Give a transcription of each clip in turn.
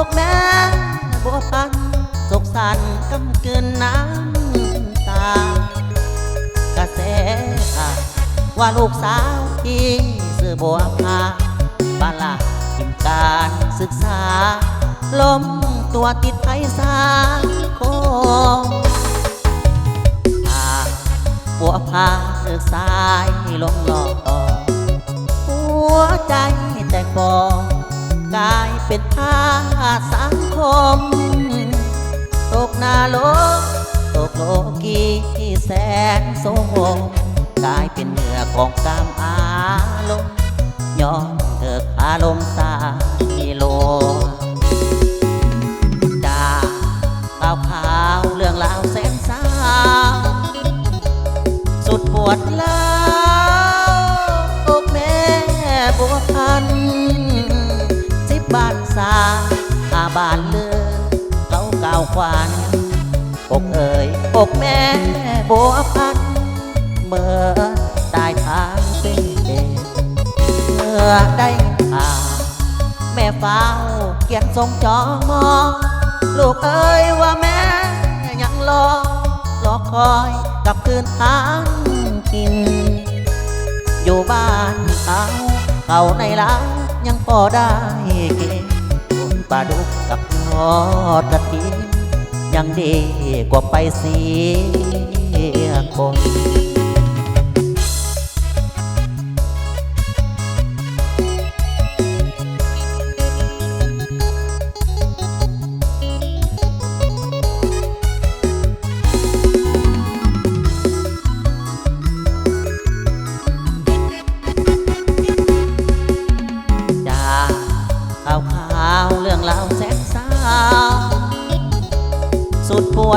อกแม่บัวพันสกสันกำเกินน้ำตา กระแสข่วว่าลูกสาวที่ซื้อบัวพาบาลาทิมการศึกษา ล้มตัวติดไฟสาคงพาบัวพาเลิกสายลงหลอกหัวใจแต่กอง กลายเป็นผ้าสังคม ตกนาโลกตกโลกีแสนโสมมกลายเป็นเหนือของกามอาลมย้อนเถิดอารมณ์สา อาบ้านเลือเขาเก่าวขวานอกเอ่ยอกแม่บัวพันเมื่อตายทางเป็นเดชเมื่อได้ข่าแม่เฝ้าเขียนทรงจอมองลูกเอ้ยว่าแม่ยังรอรอคอยกลับคืนทางกิน อยู่บ้านเขาเขาในเล้ายังพอได้กิน ปลาดุกกับยอดกระถินยังดีกว่าไปเสียคน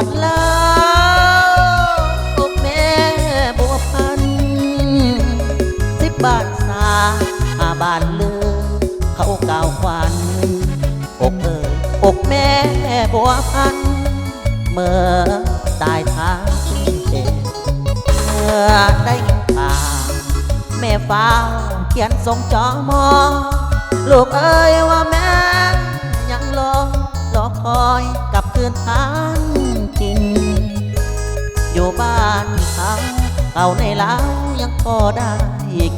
ดปวดเล่าวอกแม่บัวพัน สิบบาทสาอาบานเลือเขาก่าวควันอกเอ่ยอกแม่บัวพัน เมื่อตายทางเจ็บเมื่อได้ข่าวแม่ฟ้าเขียนส่งจอมอลูกเอ้ยว่าแม่ยังรอรอคอยกลับคืนทางกิน อยู่บ้านเขาเอาในเล้ายังพอได้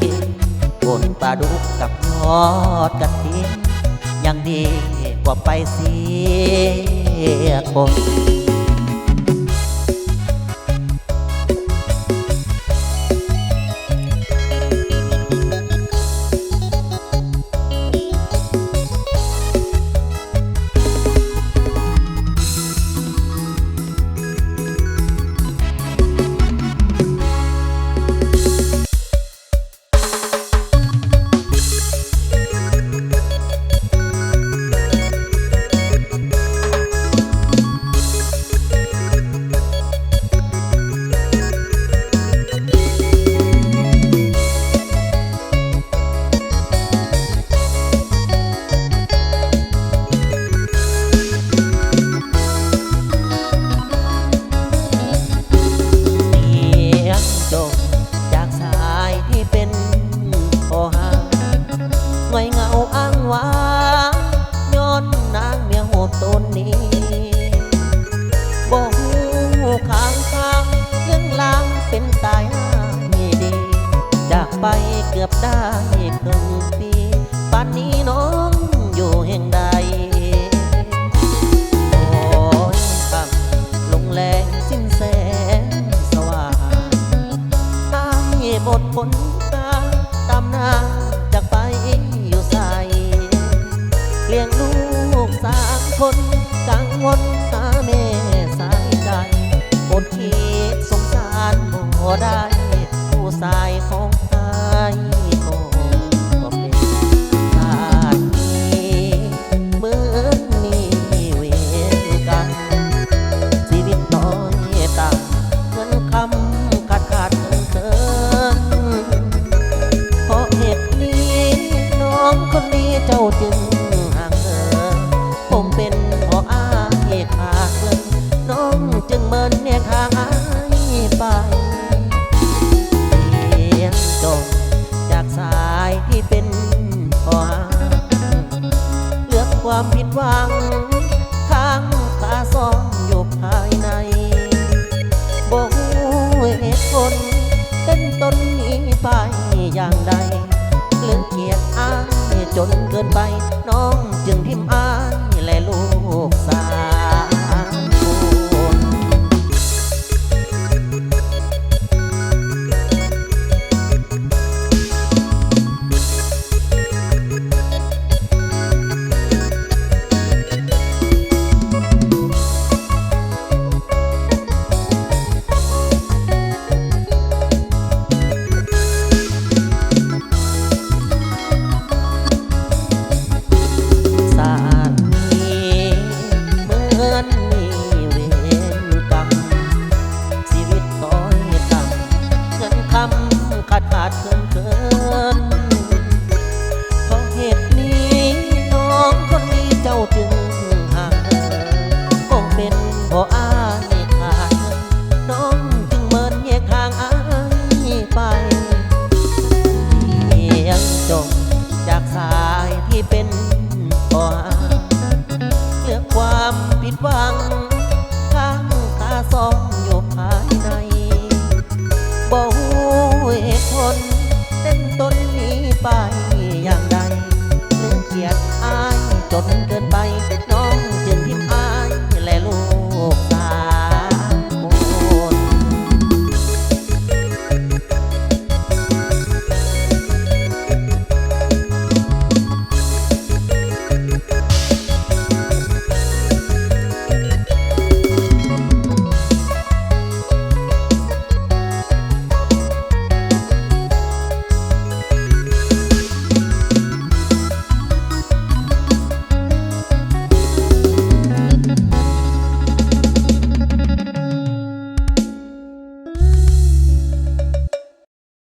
กินบนปลาดุกกับยอดกระทินยังดีกว่าไปเสียคน ได้ตรง ข้างขาสองอยู่ภายในบ่หูเหตุผลเป็นต้นนี้ไปอย่างใดเลือเกียดอ้จนเกินไป น้องจึงพิมพ์อา จากสายที่เป็นปอเลือกความผิดหวังข้างตาสอง